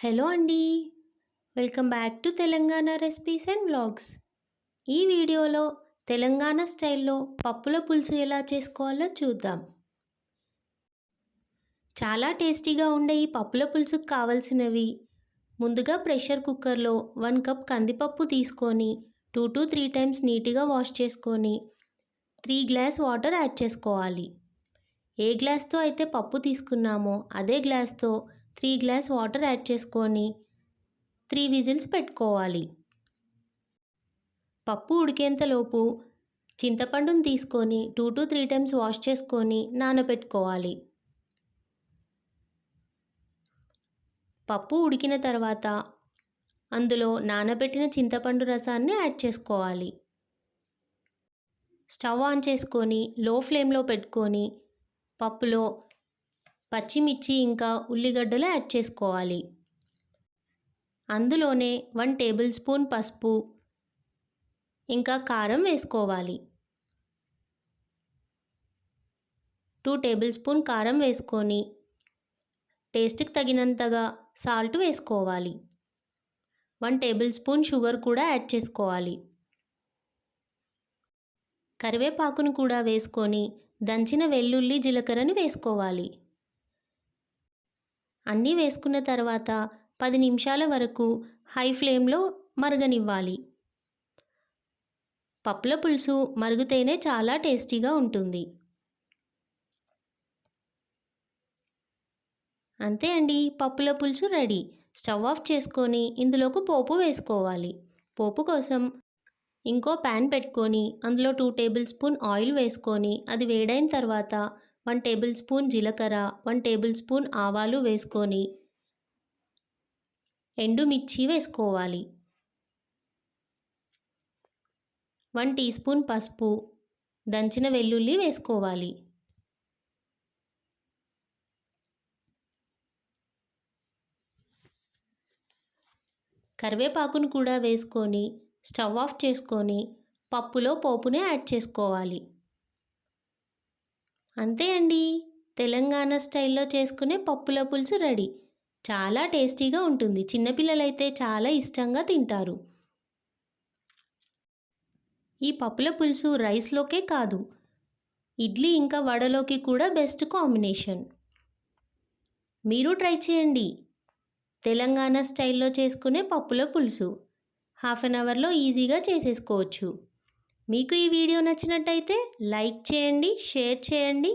Hello అండి. Welcome back to Telangana recipes and blogs ఈ వీడియోలో తెలంగాణ స్టైల్లో పప్పుల పులుసు ఎలా చేసుకోవాలో చూద్దాం. చాలా టేస్టీగా ఉండే ఈ పప్పుల పులుసుకు కావలసినవి ముందుగా ప్రెషర్ కుక్కర్లో వన్ కప్ కందిపప్పు తీసుకొని టూ టు త్రీ టైమ్స్ నీట్గా వాష్ చేసుకొని త్రీ గ్లాస్ వాటర్ యాడ్ చేసుకోవాలి. ఏ గ్లాస్తో అయితే పప్పు తీసుకున్నామో అదే గ్లాస్తో త్రీ గ్లాస్ వాటర్ యాడ్ చేసుకొని త్రీ విజిల్స్ పెట్టుకోవాలి. పప్పు ఉడికేంతలోపు చింతపండును తీసుకొని two to three times wash చేసుకొని నానబెట్టుకోవాలి. పప్పు ఉడికిన తర్వాత అందులో నానబెట్టిన చింతపండు రసాన్ని యాడ్ చేసుకోవాలి. స్టవ్ ఆన్ చేసుకొని లో ఫ్లేమ్లో పెట్టుకొని పప్పులో పచ్చిమిర్చి ఇంకా ఉల్లిగడ్డలు యాడ్ చేసుకోవాలి. అందులోనే వన్ టేబుల్ స్పూన్ పసుపు ఇంకా కారం వేసుకోవాలి. టూ టేబుల్ స్పూన్ కారం వేసుకొని టేస్ట్కి తగినంతగా సాల్ట్ వేసుకోవాలి. వన్ టేబుల్ స్పూన్ షుగర్ కూడా యాడ్ చేసుకోవాలి. కరివేపాకును కూడా వేసుకొని దంచిన వెల్లుల్లి జీలకర్రని వేసుకోవాలి. అన్నీ వేసుకున్న తర్వాత పది నిమిషాల వరకు హై ఫ్లేమ్లో మరగనివ్వాలి. పప్పుల పులుసు మరుగుతేనే చాలా టేస్టీగా ఉంటుంది. అంతే అండి పప్పుల పులుసు రెడీ. స్టవ్ ఆఫ్ చేసుకొని ఇందులోకి పోపు వేసుకోవాలి. పోపు కోసం ఇంకో ప్యాన్ పెట్టుకొని అందులో టూ టేబుల్ స్పూన్ ఆయిల్ వేసుకొని అది వేడైన తర్వాత వన్ టేబుల్ స్పూన్ జీలకర్ర వన్ టేబుల్ స్పూన్ ఆవాలు వేసుకొని ఎండుమిర్చి వేసుకోవాలి. వన్ టీ స్పూన్ పసుపు దంచిన వెల్లుల్లి వేసుకోవాలి. కరివేపాకును కూడా వేసుకొని స్టవ్ ఆఫ్ చేసుకొని పప్పులో పోపునే యాడ్ చేసుకోవాలి. అంతే అండి. తెలంగాణ స్టైల్లో చేసుకునే పప్పుల పులుసు రెడీ. చాలా టేస్టీగా ఉంటుంది. చిన్నపిల్లలైతే చాలా ఇష్టంగా తింటారు. ఈ పప్పుల పులుసు రైస్లోకే కాదు. ఇడ్లీ ఇంకా వడలోకి కూడా బెస్ట్ కాంబినేషన్. మీరు ట్రై చేయండి. తెలంగాణ స్టైల్లో చేసుకునే పప్పుల పులుసు. హాఫ్ అన్ అవర్లో ఈజీగా చేసేసుకోవచ్చు. మీకు ఈ వీడియో నచ్చినట్టయితే లైక్ చేయండి షేర్ చేయండి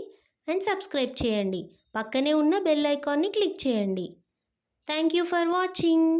అండ్ సబ్స్క్రైబ్ చేయండి. పక్కనే ఉన్న బెల్ ఐకాన్ని క్లిక్ చేయండి. Thank you for watching.